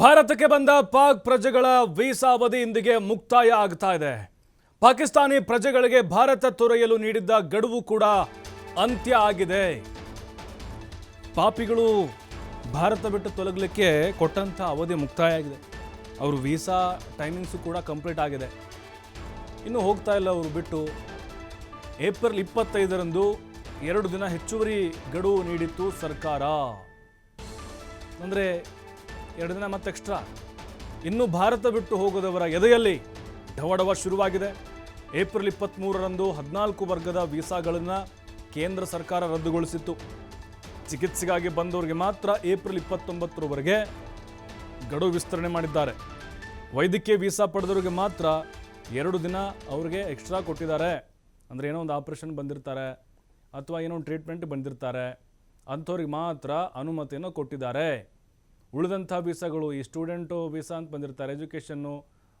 ಭಾರತಕ್ಕೆ ಬಂದ ಪಾಕ್ ಪ್ರಜೆಗಳ ವೀಸಾ ಅವಧಿ ಇಂದಿಗೆ ಮುಕ್ತಾಯ ಆಗ್ತಾ ಇದೆ. ಪಾಕಿಸ್ತಾನಿ ಪ್ರಜೆಗಳಿಗೆ ಭಾರತ ತೊರೆಯಲು ನೀಡಿದ್ದ ಗಡುವು ಕೂಡ ಅಂತ್ಯ ಆಗಿದೆ. ಪಾಪಿಗಳು ಭಾರತ ಬಿಟ್ಟು ತೊಲಗಲಿಕ್ಕೆ ಕೊಟ್ಟಂಥ ಅವಧಿ ಮುಕ್ತಾಯ ಆಗಿದೆ. ಅವರು ವೀಸಾ ಟೈಮಿಂಗ್ಸು ಕೂಡ ಕಂಪ್ಲೀಟ್ ಆಗಿದೆ. ಇನ್ನೂ ಹೋಗ್ತಾ ಇಲ್ಲ ಅವರು ಬಿಟ್ಟು. ಏಪ್ರಿಲ್ ಇಪ್ಪತ್ತೈದರಂದು ಎರಡು ದಿನ ಹೆಚ್ಚುವರಿ ಗಡುವು ನೀಡಿತ್ತು ಸರ್ಕಾರ. ಅಂದರೆ ಎರಡು ದಿನ ಮತ್ತೆ ಎಕ್ಸ್ಟ್ರಾ ಇನ್ನು ಭಾರತ ಬಿಟ್ಟು ಹೋಗೋದವರ ಎದೆಯಲ್ಲಿ ಢವಡವ ಶುರುವಾಗಿದೆ. ಏಪ್ರಿಲ್ ಇಪ್ಪತ್ತ್ಮೂರರಂದು ಹದಿನಾಲ್ಕು ವರ್ಗದ ವೀಸಾಗಳನ್ನು ಕೇಂದ್ರ ಸರ್ಕಾರ ರದ್ದುಗೊಳಿಸಿತ್ತು. ಚಿಕಿತ್ಸೆಗಾಗಿ ಬಂದವರಿಗೆ ಮಾತ್ರ ಏಪ್ರಿಲ್ ಇಪ್ಪತ್ತೊಂಬತ್ತರವರೆಗೆ ಗಡುವು ವಿಸ್ತರಣೆ ಮಾಡಿದ್ದಾರೆ. ವೈದ್ಯಕೀಯ ವೀಸಾ ಪಡೆದವರಿಗೆ ಮಾತ್ರ ಎರಡು ದಿನ ಅವ್ರಿಗೆ ಎಕ್ಸ್ಟ್ರಾ ಕೊಟ್ಟಿದ್ದಾರೆ. ಅಂದರೆ ಏನೋ ಒಂದು ಆಪ್ರೇಷನ್ ಬಂದಿರ್ತಾರೆ, ಅಥವಾ ಏನೋ ಒಂದು ಟ್ರೀಟ್ಮೆಂಟ್ ಬಂದಿರ್ತಾರೆ, ಅಂಥವ್ರಿಗೆ ಮಾತ್ರ ಅನುಮತಿಯನ್ನು ಕೊಟ್ಟಿದ್ದಾರೆ. ಉಳಿದಂಥ ವೀಸಾಗಳು, ಈ ಸ್ಟೂಡೆಂಟು ವೀಸಾ ಅಂತ ಬಂದಿರ್ತಾರೆ, ಎಜುಕೇಷನ್ನು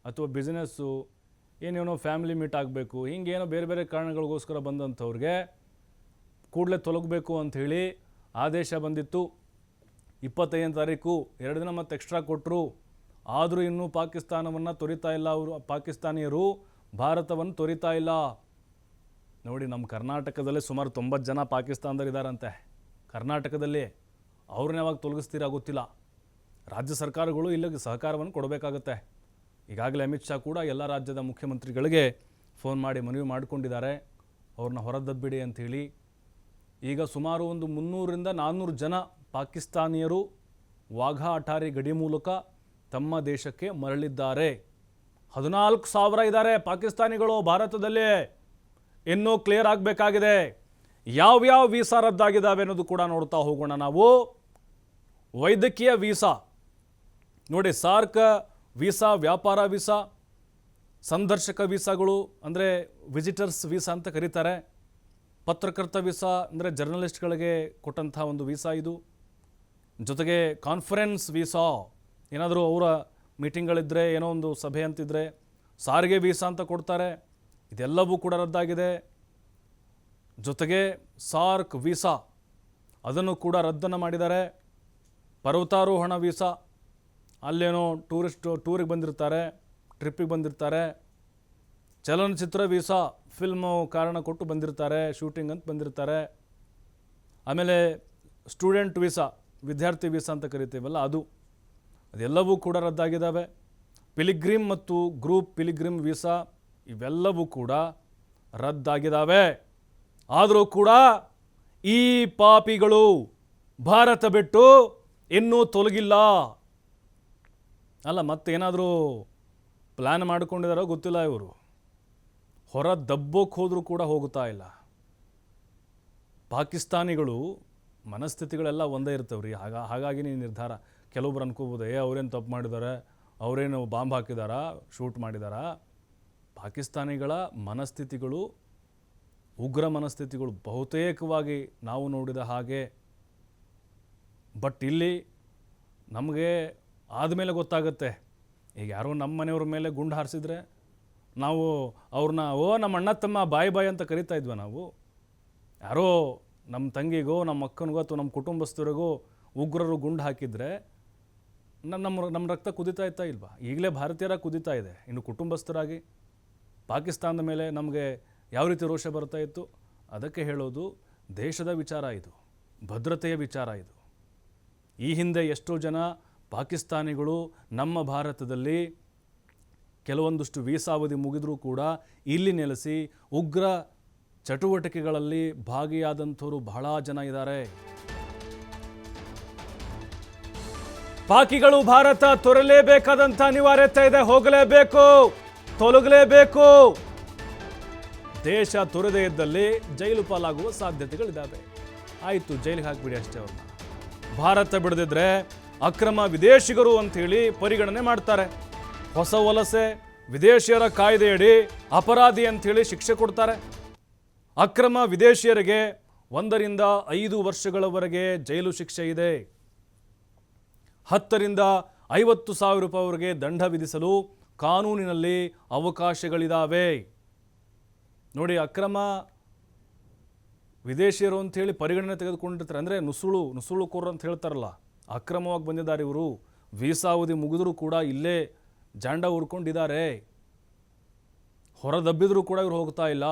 ಅಥವಾ ಬಿಸ್ನೆಸ್ಸು, ಏನೇನೋ ಫ್ಯಾಮಿಲಿ ಮೀಟ್ ಆಗಬೇಕು, ಹಿಂಗೇನೋ ಬೇರೆ ಬೇರೆ ಕಾರಣಗಳಿಗೋಸ್ಕರ ಬಂದಂಥವ್ರಿಗೆ ಕೂಡಲೇ ತೊಲಗಬೇಕು ಅಂಥೇಳಿ ಆದೇಶ ಬಂದಿತ್ತು. ಇಪ್ಪತ್ತೈದನೇ ತಾರೀಕು, ಎರಡು ದಿನ ಮತ್ತು ಎಕ್ಸ್ಟ್ರಾ ಕೊಟ್ಟರು ಆದರೂ ಇನ್ನೂ ಪಾಕಿಸ್ತಾನವನ್ನು ತೊರಿತಾ ಇಲ್ಲ ಅವರು, ಪಾಕಿಸ್ತಾನಿಯರು, ಭಾರತವನ್ನು ತೊರಿತಾ ಇಲ್ಲ. ನೋಡಿ, ನಮ್ಮ ಕರ್ನಾಟಕದಲ್ಲೇ ಸುಮಾರು ತೊಂಬತ್ತು ಜನ ಪಾಕಿಸ್ತಾನದಲ್ಲಿ ಇದ್ದಾರಂತೆ ಕರ್ನಾಟಕದಲ್ಲಿ, ಅವ್ರನ್ನ ಯಾವಾಗ ತೊಲಗಿಸ್ತೀರಾ ಗೊತ್ತಿಲ್ಲ. ರಾಜ್ಯ ಸರ್ಕಾರಗಳು ಇಲ್ಲಿಗೆ ಸಹಕಾರವನ್ನು ಕೊಡಬೇಕಾಗತ್ತೆ. ಈಗಾಗಲೇ ಅಮಿತ್ ಶಾ ಕೂಡ ಎಲ್ಲ ರಾಜ್ಯದ ಮುಖ್ಯಮಂತ್ರಿಗಳಿಗೆ ಫೋನ್ ಮಾಡಿ ಮನವಿ ಮಾಡಿಕೊಂಡಿದ್ದಾರೆ. ಅವ್ರನ್ನ ಅಂತ ಅಂಥೇಳಿ. ಈಗ ಸುಮಾರು ಒಂದು ಮುನ್ನೂರಿಂದ ನಾನ್ನೂರು ಜನ ಪಾಕಿಸ್ತಾನಿಯರು ವಾಘಾ ಅಟಾರಿ ಗಡಿ ಮೂಲಕ ತಮ್ಮ ದೇಶಕ್ಕೆ ಮರಳಿದ್ದಾರೆ. ಹದಿನಾಲ್ಕು ಸಾವಿರ ಇದ್ದಾರೆ ಪಾಕಿಸ್ತಾನಿಗಳು ಭಾರತದಲ್ಲಿ. ಇನ್ನೂ ಕ್ಲಿಯರ್ ಆಗಬೇಕಾಗಿದೆ. ಯಾವ್ಯಾವ ವೀಸಾ ರದ್ದಾಗಿದ್ದಾವೆ ಅನ್ನೋದು ಕೂಡ ನೋಡ್ತಾ ಹೋಗೋಣ ನಾವು. ವೈದ್ಯಕೀಯ ವೀಸಾ. ನೋಡಿ, ಸಾರ್ಕ್ ವೀಸಾ, ವ್ಯಾಪಾರ ವೀಸಾ, ಸಂದರ್ಶಕ ವೀಸಾಗಳು, ಅಂದರೆ ವಿಸಿಟರ್ಸ್ ವೀಸಾ ಅಂತ ಕರೀತಾರೆ. ಪತ್ರಕರ್ತ ವೀಸಾ, ಅಂದರೆ ಜರ್ನಲಿಸ್ಟ್ಗಳಿಗೆ ಕೊಟ್ಟಂಥ ಒಂದು ವೀಸಾ ಇದು. ಜೊತೆಗೆ ಕಾನ್ಫರೆನ್ಸ್ ವೀಸಾ, ಏನಾದರೂ ಅವರ ಮೀಟಿಂಗ್ಗಳಿದ್ದರೆ ಏನೋ ಒಂದು ಸಭೆ ಅಂತಿದ್ರೆ, ಸಾರಿಗೆ ವೀಸಾ ಅಂತ ಕೊಡ್ತಾರೆ. ಇದೆಲ್ಲವೂ ಕೂಡ ರದ್ದಾಗಿದೆ. ಜೊತೆಗೆ ಸಾರ್ಕ್ ವೀಸಾ, ಅದನ್ನು ಕೂಡ ರದ್ದನ್ನು ಮಾಡಿದ್ದಾರೆ. ಪರ್ವತಾರೋಹಣ ವೀಸಾ ಅಲ್ಲೇನೋ ಟೂರಿಸ್ಟು ಟೂರಿಗೆ ಬಂದಿರ್ತಾರೆ ಟ್ರಿಪ್ಪಿಗೆ ಬಂದಿರ್ತಾರೆ. ಚಲನಚಿತ್ರ ವೀಸಾ ಫಿಲ್ಮು ಕಾರಣ ಕೊಟ್ಟು ಬಂದಿರ್ತಾರೆ ಶೂಟಿಂಗ್ ಅಂತ ಬಂದಿರ್ತಾರೆ. ಆಮೇಲೆ ಸ್ಟೂಡೆಂಟ್ ವೀಸಾ ವಿದ್ಯಾರ್ಥಿ ವೀಸಾ ಅಂತ ಕರಿತೀವಲ್ಲ ಅದು. ಅದೆಲ್ಲವೂ ಕೂಡ ರದ್ದಾಗಿದ್ದಾವೆ ಪಿಲಿಗ್ರಿಮ್ ಮತ್ತು ಗ್ರೂಪ್ ಪಿಲಿಗ್ರಿಮ್ ವೀಸಾ ಇವೆಲ್ಲವೂ ಕೂಡ ರದ್ದಾಗಿದ್ದಾವೆ ಆದರೂ ಕೂಡ ಈ ಪಾಪಿಗಳು ಭಾರತ ಬಿಟ್ಟು ಇನ್ನೂ ತೊಲಗಿಲ್ಲ. ಅಲ್ಲ, ಮತ್ತೇನಾದರೂ ಪ್ಲ್ಯಾನ್ ಮಾಡ್ಕೊಂಡಿದಾರೋ ಗೊತ್ತಿಲ್ಲ ಇವರು. ಹೊರ ದಬ್ಬೋಕ್ಕೆ ಹೋದರೂ ಕೂಡ ಹೋಗುತ್ತಾ ಇಲ್ಲ. ಪಾಕಿಸ್ತಾನಿಗಳು ಮನಸ್ಥಿತಿಗಳೆಲ್ಲ ಒಂದೇ ಇರ್ತವ್ರಿ. ಹಾಗ, ಹಾಗಾಗಿ ನೀವು ನಿರ್ಧಾರ, ಕೆಲವೊಬ್ರು ಅನ್ಕೋಬೋದು, ಏ, ಅವ್ರೇನು ತಪ್ಪು ಮಾಡಿದ್ದಾರೆ ಅವರೇನು ಬಾಂಬ್ ಹಾಕಿದಾರಾ? ಶೂಟ್ ಮಾಡಿದಾರಾ? ಪಾಕಿಸ್ತಾನಿಗಳ ಮನಸ್ಥಿತಿಗಳು, ಉಗ್ರ ಮನಸ್ಥಿತಿಗಳು ಬಹುತೇಕವಾಗಿ ನಾವು ನೋಡಿದ ಹಾಗೆ. ಬಟ್ ಇಲ್ಲಿ ನಮಗೆ ಆದಮೇಲೆ ಗೊತ್ತಾಗುತ್ತೆ. ಈಗ ಯಾರೋ ನಮ್ಮ ಮನೆಯವ್ರ ಮೇಲೆ ಗುಂಡು ಹಾರಿಸಿದ್ರೆ ನಾವು ಅವ್ರನ್ನ ಓ, ನಮ್ಮ ಅಣ್ಣ ತಮ್ಮ ಬಾಯಿ ಬಾಯಿ ಅಂತ ಕರಿತಾ ಇದ್ವ ನಾವು. ಯಾರೋ ನಮ್ಮ ತಂಗಿಗೋ, ನಮ್ಮ ಅಕ್ಕನಿಗೋ ಅಥವಾ ನಮ್ಮ ಕುಟುಂಬಸ್ಥರಿಗೋ ಉಗ್ರರು ಗುಂಡು ಹಾಕಿದರೆ ನಮ್ಮ ನಮ್ಮ ನಮ್ಮ ರಕ್ತ ಕುದಿತಾ ಇತ್ತಾ ಇಲ್ವಾ? ಈಗಲೇ ಭಾರತೀಯರ ಕುದಿತಾ ಇದೆ. ಇನ್ನು ಕುಟುಂಬಸ್ಥರಾಗಿ ಪಾಕಿಸ್ತಾನದ ಮೇಲೆ ನಮಗೆ ಯಾವ ರೀತಿ ರೋಷ ಬರ್ತಾ ಇತ್ತು? ಅದಕ್ಕೆ ಹೇಳೋದು ದೇಶದ ವಿಚಾರ ಇದು. ಭದ್ರತೆಯ ವಿಚಾರ ಇದು. ಈ ಹಿಂದೆ ಎಷ್ಟೋ ಜನ ಪಾಕಿಸ್ತಾನಿಗಳು ನಮ್ಮ ಭಾರತದಲ್ಲಿ ಕೆಲವೊಂದಷ್ಟು ವೀಸಾವಧಿ ಮುಗಿದರೂ ಕೂಡ ಇಲ್ಲಿ ನೆಲೆಸಿ ಉಗ್ರ ಚಟುವಟಿಕೆಗಳಲ್ಲಿ ಭಾಗಿಯಾದಂಥವರು ಬಹಳ ಜನ ಇದ್ದಾರೆ. ಪಾಕಿಗಳು ಭಾರತ ತೊರಲೇಬೇಕಾದಂಥ ಅನಿವಾರ್ಯತೆ ಇದೆ, ಹೋಗಲೇಬೇಕು, ತೊಲಗಲೇಬೇಕು. ದೇಶ ತೊರೆದೇ ಇದ್ದಲ್ಲಿ ಜೈಲು ಪಾಲಾಗುವ ಸಾಧ್ಯತೆಗಳಿದ್ದಾವೆ. ಆಯಿತು, ಜೈಲಿಗೆ ಹಾಕಿಬಿಡಿ ಅಷ್ಟೇ ಅವ್ರನ್ನ. ಭಾರತ ಬಿಡದಿದ್ರೆ ಅಕ್ರಮ ವಿದೇಶಿಗರು ಅಂಥೇಳಿ ಪರಿಗಣನೆ ಮಾಡ್ತಾರೆ. ಹೊಸ ವಲಸೆ, ವಿದೇಶಿಯರ ಕಾಯ್ದೆಯಡಿ ಅಪರಾಧಿ ಅಂಥೇಳಿ ಶಿಕ್ಷೆ ಕೊಡ್ತಾರೆ. ಅಕ್ರಮ ವಿದೇಶಿಯರಿಗೆ ಒಂದರಿಂದ ಐದು ವರ್ಷಗಳವರೆಗೆ ಜೈಲು ಶಿಕ್ಷೆ ಇದೆ. ಹತ್ತರಿಂದ ಐವತ್ತು ಸಾವಿರ ರೂಪಾಯಿವರೆಗೆ ದಂಡ ವಿಧಿಸಲು ಕಾನೂನಿನಲ್ಲಿ ಅವಕಾಶಗಳಿದ್ದಾವೆ ನೋಡಿ, ಅಕ್ರಮ ವಿದೇಶಿಯರು ಅಂತೇಳಿ ಪರಿಗಣನೆ ತೆಗೆದುಕೊಂಡಿರ್ತಾರೆ. ಅಂದರೆ ನುಸುಳು ನುಸುಳುಕೋರು ಅಂತ ಹೇಳ್ತಾರಲ್ಲ. ಅಕ್ರಮವಾಗಿ ಬಂದಿದ್ದಾರೆ ಇವರು. ವೀಸಾ ಅವಧಿ ಮುಗಿದ್ರೂ ಕೂಡ ಇಲ್ಲೇ ಜಾಂಡ ಹುರ್ಕೊಂಡಿದ್ದಾರೆ. ಹೊರದಬ್ಬಿದ್ರೂ ಕೂಡ ಇವರು ಹೋಗ್ತಾ ಇಲ್ಲ.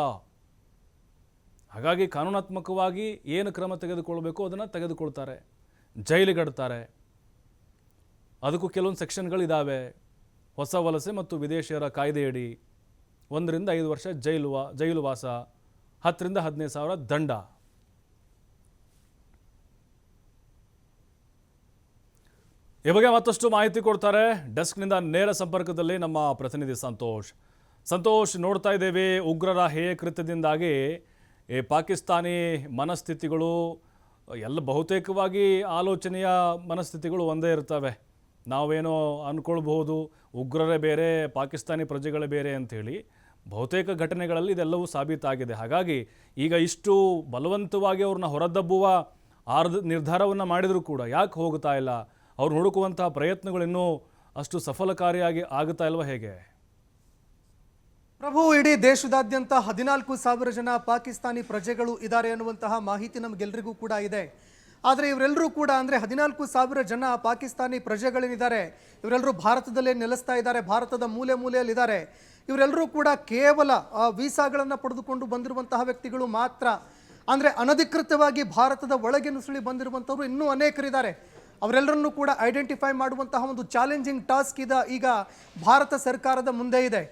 ಹಾಗಾಗಿ ಕಾನೂನಾತ್ಮಕವಾಗಿ ಏನು ಕ್ರಮ ತೆಗೆದುಕೊಳ್ಬೇಕು ಅದನ್ನು ತೆಗೆದುಕೊಳ್ತಾರೆ. ಜೈಲಿಗಡ್ತಾರೆ ಅದಕ್ಕೂ ಕೆಲವೊಂದು ಸೆಕ್ಷನ್ಗಳಿದ್ದಾವೆ ಹೊಸ ವಲಸೆ ಮತ್ತು ವಿದೇಶಿಯರ ಕಾಯ್ದೆಯಡಿ ಒಂದರಿಂದ ಐದು ವರ್ಷ ಜೈಲು ವಾ ಜೈಲು ವಾಸ, ಹತ್ತರಿಂದ ಹದಿನೈದು ಸಾವಿರ ದಂಡ. ಈ ಬಗ್ಗೆ ಮತ್ತಷ್ಟು ಮಾಹಿತಿ ಕೊಡ್ತಾರೆ ಡೆಸ್ಕ್ನಿಂದ ನೇರ ಸಂಪರ್ಕದಲ್ಲಿ ನಮ್ಮ ಪ್ರತಿನಿಧಿ ಸಂತೋಷ್. ಸಂತೋಷ್, ನೋಡ್ತಾ ಇದ್ದೇವೆ, ಉಗ್ರರ ಹೇಯ ಕೃತ್ಯದಿಂದಾಗಿ ಈ ಪಾಕಿಸ್ತಾನಿ ಮನಸ್ಥಿತಿಗಳು, ಎಲ್ಲ ಬಹುತೇಕವಾಗಿ ಆಲೋಚನೆಯ ಮನಸ್ಥಿತಿಗಳು ಒಂದೇ ಇರ್ತವೆ. ನಾವೇನೋ ಅಂದ್ಕೊಳ್ಬಹುದು ಉಗ್ರರೇ ಬೇರೆ, ಪಾಕಿಸ್ತಾನಿ ಪ್ರಜೆಗಳೇ ಬೇರೆ ಅಂಥೇಳಿ ಬಹುತೇಕ ಘಟನೆಗಳಲ್ಲಿ ಇದೆಲ್ಲವೂ ಸಾಬೀತಾಗಿದೆ. ಹಾಗಾಗಿ ಈಗ ಇಷ್ಟು ಬಲವಂತವಾಗಿ ಅವ್ರನ್ನ ಹೊರದಬ್ಬುವ ಆರ್ದ ನಿರ್ಧಾರವನ್ನು ಮಾಡಿದರೂ ಕೂಡ ಯಾಕೆ ಹೋಗ್ತಾ ಇಲ್ಲ? ಅವ್ರು ಹುಡುಕುವಂತಹ ಪ್ರಯತ್ನಗಳಿನ್ನೂ ಅಷ್ಟು ಸಫಲಕಾರಿಯಾಗಿ ಆಗುತ್ತಾ ಇಲ್ವಾ ಹೇಗೆ? ಪ್ರಭು, ಇಡೀ ದೇಶದಾದ್ಯಂತ ಹದಿನಾಲ್ಕು ಸಾವಿರ ಜನ ಪಾಕಿಸ್ತಾನಿ ಪ್ರಜೆಗಳು ಇದ್ದಾರೆ ಅನ್ನುವಂತಹ ಮಾಹಿತಿ ನಮಗೆಲ್ಲರಿಗೂ ಕೂಡ ಇದೆ. ಆದರೆ ಇವರೆಲ್ಲರೂ ಕೂಡ ಅಂದರೆ ಹದಿನಾಲ್ಕು ಸಾವಿರ ಜನ ಪಾಕಿಸ್ತಾನಿ ಪ್ರಜೆಗಳೇನಿದ್ದಾರೆ ಇವರೆಲ್ಲರೂ ಭಾರತದಲ್ಲೇ ನೆಲೆಸ್ತಾ ಇದ್ದಾರೆ, ಭಾರತದ ಮೂಲೆ ಮೂಲೆಯಲ್ಲಿದ್ದಾರೆ. ಇವರೆಲ್ಲರೂ ಕೂಡ ಕೇವಲ ವೀಸಾಗಳನ್ನು ಪಡೆದುಕೊಂಡು ಬಂದಿರುವಂತಹ ವ್ಯಕ್ತಿಗಳು ಮಾತ್ರ. ಅಂದರೆ ಅನಧಿಕೃತವಾಗಿ ಭಾರತದ ಒಳಗೆ ನುಸುಳಿ ಬಂದಿರುವಂಥವ್ರು ಇನ್ನೂ ಅನೇಕರಿದ್ದಾರೆ. ಅವರೆಲ್ಲರನ್ನೂ ಕೂಡ ಐಡೆಂಟಿಫೈ ಮಾಡುವಂತಹ ಒಂದು ಚಾಲೆಂಜಿಂಗ್ ಟಾಸ್ಕ್ ಇದ. ಈಗ ಭಾರತ ಸರ್ಕಾರದ ಮುಂದೆ ಇದೆ.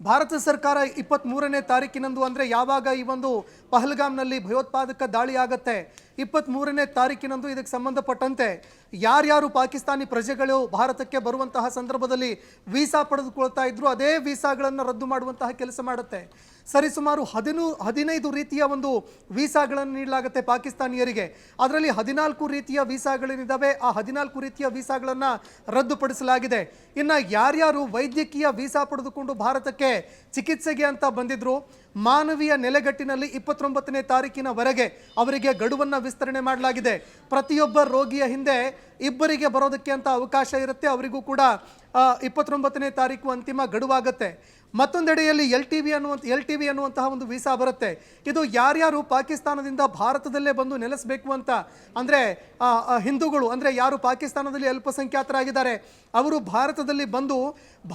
ಭಾರತ ಸರ್ಕಾರ ಇಪ್ಪತ್ತ್ಮೂರನೇ ತಾರೀಕಿನಂದು ಅಂದರೆ ಯಾವಾಗ ಈ ಒಂದು ಪಹಲ್ಗಾಮ್ನಲ್ಲಿ ಭಯೋತ್ಪಾದಕ ದಾಳಿ ಆಗತ್ತೆ? ಇಪ್ಪತ್ತ್ಮೂರನೇ ತಾರೀಕಿನಂದು ಇದಕ್ಕೆ ಸಂಬಂಧಪಟ್ಟಂತೆ ಯಾರ್ಯಾರು ಪಾಕಿಸ್ತಾನಿ ಪ್ರಜೆಗಳು ಭಾರತಕ್ಕೆ ಬರುವಂತಹ ಸಂದರ್ಭದಲ್ಲಿ ವೀಸಾ ಪಡೆದುಕೊಳ್ತಾ ಇದ್ರು ಅದೇ ವೀಸಾಗಳನ್ನು ರದ್ದು ಮಾಡುವಂತಹ ಕೆಲಸ ಮಾಡುತ್ತೆ. ಸರಿಸುಮಾರು ಹದಿನೂ, ಹದಿನೈದು ರೀತಿಯ ಒಂದು ವೀಸಾಗಳನ್ನು ನೀಡಲಾಗುತ್ತೆ ಪಾಕಿಸ್ತಾನಿಯರಿಗೆ. ಅದರಲ್ಲಿ ಹದಿನಾಲ್ಕು ರೀತಿಯ ವೀಸಾಗಳೇನಿದ್ದಾವೆ ಆ ಹದಿನಾಲ್ಕು ರೀತಿಯ ವೀಸಾಗಳನ್ನು ರದ್ದುಪಡಿಸಲಾಗಿದೆ. ಇನ್ನು ಯಾರ್ಯಾರು ವೈದ್ಯಕೀಯ ವೀಸಾ ಪಡೆದುಕೊಂಡು ಭಾರತಕ್ಕೆ ಚಿಕಿತ್ಸೆಗೆ ಅಂತ ಬಂದಿದ್ರು, ಮಾನವೀಯ ನೆಲೆಗಟ್ಟಿನಲ್ಲಿ ಇಪ್ಪತ್ತೊಂಬತ್ತನೇ ತಾರೀಕಿನವರೆಗೆ ಅವರಿಗೆ ಗಡುವನ್ನು ವಿಸ್ತರಣೆ ಮಾಡಲಾಗಿದೆ. ಪ್ರತಿಯೊಬ್ಬ ರೋಗಿಯ ಹಿಂದೆ ಇಬ್ಬರಿಗೆ ಬರೋದಕ್ಕೆ ಅಂತ ಅವಕಾಶ ಇರುತ್ತೆ. ಅವರಿಗೂ ಕೂಡ ಇಪ್ಪತ್ತೊಂಬತ್ತನೇ ತಾರೀಕು ಅಂತಿಮ ಗಡುವಾಗುತ್ತೆ. ಮತ್ತೊಂದೆಡೆಯಲ್ಲಿ ಎಲ್ ಟಿ ವಿ ಅನ್ನುವಂಥ ಎಲ್ ಟಿ ವಿ ಅನ್ನುವಂತಹ ಒಂದು ವೀಸಾ ಬರುತ್ತೆ. ಇದು ಯಾರ್ಯಾರು ಪಾಕಿಸ್ತಾನದಿಂದ ಭಾರತದಲ್ಲೇ ಬಂದು ನೆಲೆಸಬೇಕು ಅಂತ, ಅಂದರೆ ಹಿಂದೂಗಳು, ಅಂದರೆ ಯಾರು ಪಾಕಿಸ್ತಾನದಲ್ಲಿ ಅಲ್ಪಸಂಖ್ಯಾತರಾಗಿದ್ದಾರೆ, ಅವರು ಭಾರತದಲ್ಲಿ ಬಂದು,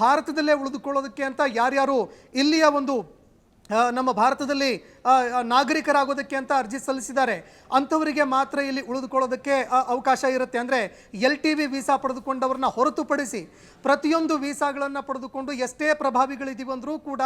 ಭಾರತದಲ್ಲೇ ಉಳಿದುಕೊಳ್ಳೋದಕ್ಕೆ ಅಂತ ಯಾರ್ಯಾರು ಇಲ್ಲಿಯ ಒಂದು ನಮ್ಮ ಭಾರತದಲ್ಲಿ ನಾಗರಿಕರಾಗೋದಕ್ಕೆ ಅಂತ ಅರ್ಜಿ ಸಲ್ಲಿಸಿದ್ದಾರೆ. ಅಂಥವರಿಗೆ ಮಾತ್ರ ಇಲ್ಲಿ ಉಳಿದುಕೊಳ್ಳೋದಕ್ಕೆ ಅವಕಾಶ ಇರುತ್ತೆ. ಅಂದರೆ ಎಲ್ ಟಿ ವಿ ವೀಸಾ ಪಡೆದುಕೊಂಡವ್ರನ್ನ ಹೊರತುಪಡಿಸಿ ಪ್ರತಿಯೊಂದು ವೀಸಾಗಳನ್ನು ಪಡೆದುಕೊಂಡು ಎಷ್ಟೇ ಪ್ರಭಾವಿಗಳಿದ್ದೀವಿ ಅಂದರೂ ಕೂಡ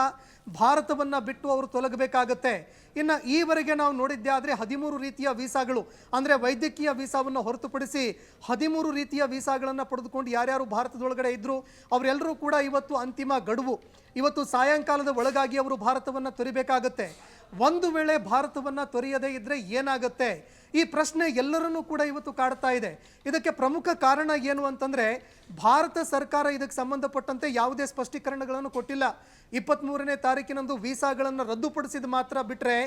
ಭಾರತವನ್ನು ಬಿಟ್ಟು ಅವರು ತೊಲಗಬೇಕಾಗತ್ತೆ. ಇನ್ನು ಈವರೆಗೆ ನಾವು ನೋಡಿದ್ದೆ ಆದರೆ ಹದಿಮೂರು ರೀತಿಯ ವೀಸಾಗಳು, ಅಂದರೆ ವೈದ್ಯಕೀಯ ವೀಸಾವನ್ನು ಹೊರತುಪಡಿಸಿ ಹದಿಮೂರು ರೀತಿಯ ವೀಸಾಗಳನ್ನು ಪಡೆದುಕೊಂಡು ಯಾರ್ಯಾರು ಭಾರತದೊಳಗಡೆ ಇದ್ದರು ಅವರೆಲ್ಲರೂ ಕೂಡ ಇವತ್ತು ಅಂತಿಮ ಗಡುವು. ಇವತ್ತು ಸಾಯಂಕಾಲದ ಒಳಗಾಗಿ ಅವರು ಭಾರತವನ್ನು ತೊರಿಬೇಕಾಗತ್ತೆ. ಒಂದು ವೇಳೆ ಭಾರತವನ್ನು ತೊರೆಯದೇ ಇದ್ದರೆ ಏನಾಗುತ್ತೆ? ಈ ಪ್ರಶ್ನೆ ಎಲ್ಲರನ್ನೂ ಕೂಡ ಇವತ್ತು ಕಾಡ್ತಾ ಇದೆ. ಇದಕ್ಕೆ ಪ್ರಮುಖ ಕಾರಣ ಏನು ಅಂತಂದರೆ, ಭಾರತ ಸರ್ಕಾರ ಇದಕ್ಕೆ ಸಂಬಂಧಪಟ್ಟಂತೆ ಯಾವುದೇ ಸ್ಪಷ್ಟೀಕರಣಗಳನ್ನು ಕೊಟ್ಟಿಲ್ಲ. ಇಪ್ಪತ್ತ್ಮೂರನೇ ತಾರೀಕಿನಂದು ವೀಸಾಗಳನ್ನು ರದ್ದುಪಡಿಸಿದ ಮಾತ್ರ ಬಿಟ್ಟರೆ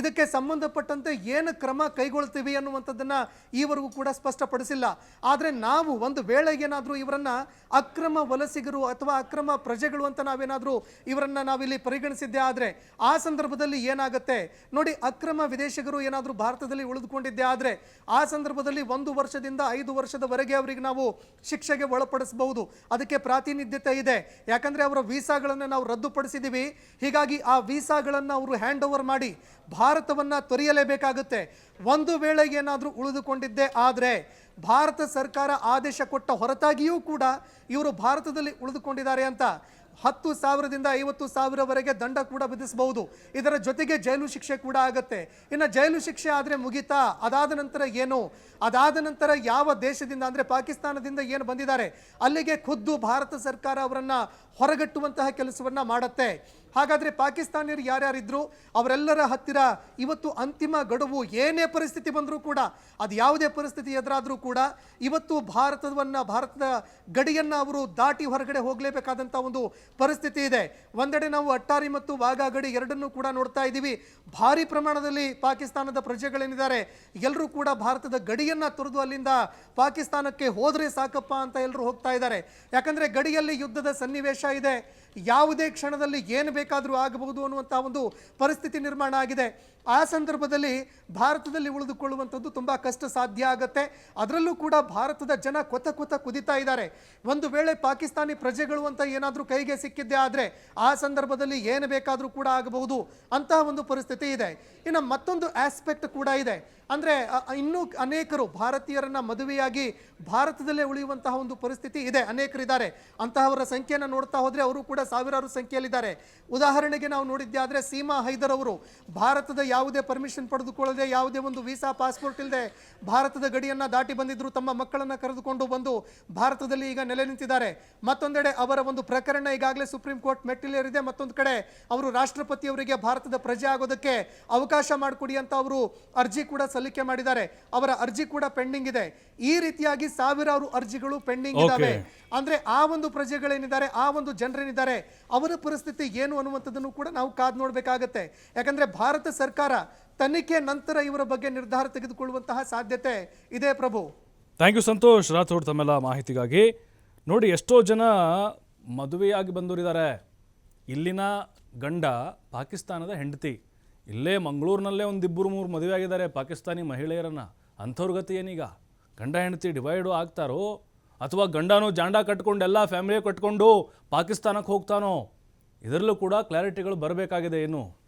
ಇದಕ್ಕೆ ಸಂಬಂಧಪಟ್ಟಂತೆ ಏನು ಕ್ರಮ ಕೈಗೊಳ್ತೀವಿ ಅನ್ನುವಂಥದ್ದನ್ನು ಈವರೆಗೂ ಕೂಡ ಸ್ಪಷ್ಟಪಡಿಸಿಲ್ಲ. ಆದರೆ ನಾವು ಒಂದು ವೇಳೆ ಏನಾದರೂ ಇವರನ್ನು ಅಕ್ರಮ ವಲಸಿಗರು ಅಥವಾ ಅಕ್ರಮ ಪ್ರಜೆಗಳು ಅಂತ ನಾವೇನಾದರೂ ಇವರನ್ನು ನಾವಿಲ್ಲಿ ಪರಿಗಣಿಸಿದ್ದೆ ಆದರೆ ಆ ಸಂದರ್ಭದಲ್ಲಿ ಏನಾಗುತ್ತೆ? ನೋಡಿ, ಅಕ್ರಮ ವಿದೇಶಿಗರು ಏನಾದರೂ ಭಾರತದಲ್ಲಿ ಉಳಿದುಕೊಂಡಿದ್ದೆ ಆದರೆ ಆ ಸಂದರ್ಭದಲ್ಲಿ ಒಂದು ವರ್ಷದಿಂದ ಐದು ವರ್ಷದವರೆಗೆ ಅವರಿಗೆ ನಾವು ಶಿಕ್ಷೆಗೆ ಒಳಪಡಿಸಬಹುದು. ಅದಕ್ಕೆ ಪ್ರಾತಿನಿಧ್ಯತೆ ಇದೆ. ಯಾಕಂದರೆ ಅವರ ವೀಸಾಗಳನ್ನು ನಾವು ರದ್ದುಪಡಿಸಿದ್ದೀವಿ ಹೀಗಾಗಿ ಆ ವೀಸಾಗಳನ್ನು ಅವರು ಹ್ಯಾಂಡ್ ಓವರ್ ಮಾಡಿ ಭಾರತವನ್ನು ತೊರೆಯಲೇಬೇಕಾಗುತ್ತೆ. ಒಂದು ವೇಳೆ ಏನಾದರೂ ಉಳಿದುಕೊಂಡಿದ್ದೆ ಆದರೆ ಭಾರತ ಸರ್ಕಾರ ಆದೇಶ ಕೊಟ್ಟ ಹೊರತಾಗಿಯೂ ಕೂಡ ಇವರು ಭಾರತದಲ್ಲಿ ಉಳಿದುಕೊಂಡಿದ್ದಾರೆ ಅಂತ ಹತ್ತು ಸಾವಿರದಿಂದ ಐವತ್ತು ಸಾವಿರವರೆಗೆ ದಂಡ ಕೂಡ ವಿಧಿಸಬಹುದು. ಇದರ ಜೊತೆಗೆ ಜೈಲು ಶಿಕ್ಷೆ ಕೂಡ ಆಗತ್ತೆ. ಇನ್ನು ಜೈಲು ಶಿಕ್ಷೆ ಆದರೆ ಮುಗಿತಾ? ಅದಾದ ನಂತರ ಏನು? ಅದಾದ ನಂತರ ಯಾವ ದೇಶದಿಂದ ಅಂದರೆ ಪಾಕಿಸ್ತಾನದಿಂದ ಏನು ಬಂದಿದ್ದಾರೆ? ಅಲ್ಲಿಗೆ ಖುದ್ದು ಭಾರತ ಸರ್ಕಾರ ಅವರನ್ನು ಹೊರಗಟ್ಟುವಂತಹ ಕೆಲಸವನ್ನು ಮಾಡುತ್ತೆ. ಹಾಗಾದರೆ ಪಾಕಿಸ್ತಾನಿಯರು ಯಾರ್ಯಾರಿದ್ರು? ಅವರೆಲ್ಲರ ಹತ್ತಿರ ಇವತ್ತು ಅಂತಿಮ ಗಡುವು ಏನೇ ಪರಿಸ್ಥಿತಿ ಬಂದರೂ ಕೂಡ, ಅದು ಯಾವುದೇ ಪರಿಸ್ಥಿತಿ ಎದುರಾದರೂ ಕೂಡ, ಇವತ್ತು ಭಾರತವನ್ನು, ಭಾರತದ ಗಡಿಯನ್ನು ಅವರು ದಾಟಿ ಹೊರಗಡೆ ಹೋಗಲೇಬೇಕಾದಂಥ ಒಂದು ಪರಿಸ್ಥಿತಿ ಇದೆ. ಒಂದೆಡೆ ನಾವು ಅಟ್ಟಾರಿ ಮತ್ತು ವಾಘಾ ಗಡಿ ಎರಡನ್ನೂ ಕೂಡ ನೋಡ್ತಾ ಇದ್ದೀವಿ. ಭಾರಿ ಪ್ರಮಾಣದಲ್ಲಿ ಪಾಕಿಸ್ತಾನದ ಪ್ರಜೆಗಳೇನಿದ್ದಾರೆ ಎಲ್ಲರೂ ಕೂಡ ಭಾರತದ ಗಡಿಯನ್ನು ತೊರೆದು ಅಲ್ಲಿಂದ ಪಾಕಿಸ್ತಾನಕ್ಕೆ ಹೋದರೆ ಸಾಕಪ್ಪ ಅಂತ ಎಲ್ಲರೂ ಹೋಗ್ತಾ ಇದ್ದಾರೆ. ಯಾಕಂದರೆ ಗಡಿಯಲ್ಲಿ ಯುದ್ಧದ ಸನ್ನಿವೇಶ ಇದೆ. ಯಾವುದೇ ಕ್ಷಣದಲ್ಲಿ ಏನು ಬೇಕಾದರೂ ಆಗಬಹುದು ಅನ್ನುವಂಥ ಒಂದು ಪರಿಸ್ಥಿತಿ ನಿರ್ಮಾಣ ಆಗಿದೆ. ಆ ಸಂದರ್ಭದಲ್ಲಿ ಭಾರತದಲ್ಲಿ ಉಳಿದುಕೊಳ್ಳುವಂಥದ್ದು ತುಂಬ ಕಷ್ಟ ಸಾಧ್ಯ ಆಗುತ್ತೆ. ಅದರಲ್ಲೂ ಕೂಡ ಭಾರತದ ಜನ ಕೊತ ಕೊತ ಕುದಿತಾ ಇದ್ದಾರೆ. ಒಂದು ವೇಳೆ ಪಾಕಿಸ್ತಾನಿ ಪ್ರಜೆಗಳು ಅಂತ ಏನಾದರೂ ಕೈಗೆ ಸಿಕ್ಕಿದ್ದೆ ಆದರೆ ಆ ಸಂದರ್ಭದಲ್ಲಿ ಏನು ಬೇಕಾದರೂ ಕೂಡ ಆಗಬಹುದು ಅಂತಹ ಒಂದು ಪರಿಸ್ಥಿತಿ ಇದೆ. ಇನ್ನು ಮತ್ತೊಂದು ಆಸ್ಪೆಕ್ಟ್ ಕೂಡ ಇದೆ. ಅಂದರೆ ಇನ್ನೂ ಅನೇಕರು ಭಾರತೀಯರನ್ನು ಮದುವೆಯಾಗಿ ಭಾರತದಲ್ಲೇ ಉಳಿಯುವಂತಹ ಒಂದು ಪರಿಸ್ಥಿತಿ ಇದೆ. ಅನೇಕರಿದ್ದಾರೆ. ಅಂತಹವರ ಸಂಖ್ಯೆಯನ್ನು ನೋಡ್ತಾ ಹೋದರೆ ಅವರು ಕೂಡ ಸಾವಿರಾರು ಸಂಖ್ಯೆಯಲ್ಲಿದ್ದಾರೆ. ಉದಾಹರಣೆಗೆ ನಾವು ನೋಡಿದ್ದೆ ಆದರೆ ಸೀಮಾ ಹೈದರ್ ಅವರು ಭಾರತದ ಯಾವುದೇ ಪರ್ಮಿಷನ್ ಪಡೆದುಕೊಳ್ಳದೆ ಯಾವುದೇ ಒಂದು ವೀಸಾ ಪಾಸ್ಪೋರ್ಟ್ ಇಲ್ಲದೆ ಭಾರತದ ಗಡಿಯನ್ನು ದಾಟಿ ಬಂದಿದ್ರು ತಮ್ಮ ಮಕ್ಕಳನ್ನು ಕರೆದುಕೊಂಡು ಬಂದು ಭಾರತದಲ್ಲಿ ಈಗ ನೆಲೆ ನಿಂತಿದ್ದಾರೆ. ಮತ್ತೊಂದೆಡೆ ಅವರ ಒಂದು ಪ್ರಕರಣ ಈಗಾಗಲೇ ಸುಪ್ರೀಂ ಕೋರ್ಟ್ ಮೆಟ್ಟಿಲೇರಿದೆ. ಮತ್ತೊಂದು ಕಡೆ ಅವರು ರಾಷ್ಟ್ರಪತಿಯವರಿಗೆ ಭಾರತದ ಪ್ರಜೆ ಆಗೋದಕ್ಕೆ ಅವಕಾಶ ಮಾಡಿಕೊಡಿ ಅಂತ ಅವರು ಅರ್ಜಿ ಕೂಡ ಸಲ್ಲಿಕೆ ಮಾಡಿದ್ದಾರೆ. ಅವರ ಅರ್ಜಿ ಕೂಡ ಪೆಂಡಿಂಗ್ ಇದೆ. ಈ ರೀತಿಯಾಗಿ ಸಾವಿರಾರು ಅರ್ಜಿಗಳು ಪೆಂಡಿಂಗ್ ಇದ್ದಾವೆ ಅಂದ್ರೆ ಆ ಒಂದು ಪ್ರಜೆಗಳೇನಿದ್ದಾರೆ ಆ ಒಂದು ಜನರೇನಿದ್ದಾರೆ ಅವರ ಪರಿಸ್ಥಿತಿ ಏನು ಅನ್ನುವಂಥದ್ದನ್ನು ಕೂಡ ನಾವು ಕಾದ್ ನೋಡಬೇಕಾಗತ್ತೆ. ಯಾಕಂದ್ರೆ ಭಾರತ ಸರ್ಕಾರ ತನಿಖೆ ನಂತರ ಇವರ ಬಗ್ಗೆ ನಿರ್ಧಾರ ತೆಗೆದುಕೊಳ್ಳುವಂತಹ ಸಾಧ್ಯತೆ ಇದೆ ಪ್ರಭು. ಥ್ಯಾಂಕ್ ಯು ಸಂತೋಷ್ ರಾಥೋಡ್ ತಮ್ಮೆಲ್ಲ ಮಾಹಿತಿಗಾಗಿ. ನೋಡಿ ಎಷ್ಟೋ ಜನ ಮದುವೆಯಾಗಿ ಬಂದವರಿದ್ದಾರೆ. ಇಲ್ಲಿನ ಗಂಡ ಪಾಕಿಸ್ತಾನದ ಹೆಂಡತಿ. ಇಲ್ಲೇ ಮಂಗಳೂರಿನಲ್ಲೇ ಒಂದು ಇಬ್ಬರು ಮೂರು ಮದುವೆ ಆಗಿದ್ದಾರೆ ಪಾಕಿಸ್ತಾನಿ ಮಹಿಳೆಯರನ್ನು. ಅಂಥವ್ರ ಗತಿ ಏನೀಗ? ಗಂಡ ಹೆಂಡತಿ ಡಿವೈಡು ಆಗ್ತಾರೋ? ಅಥವಾ ಗಂಡನೂ ಜಾಂಡ ಕಟ್ಕೊಂಡು ಎಲ್ಲ ಫ್ಯಾಮಿಲಿ ಕಟ್ಕೊಂಡು ಪಾಕಿಸ್ತಾನಕ್ಕೆ ಹೋಗ್ತಾನೋ? ಇದರಲ್ಲೂ ಕೂಡ ಕ್ಲಾರಿಟಿಗಳು ಬರಬೇಕಾಗಿದೆ ಏನು?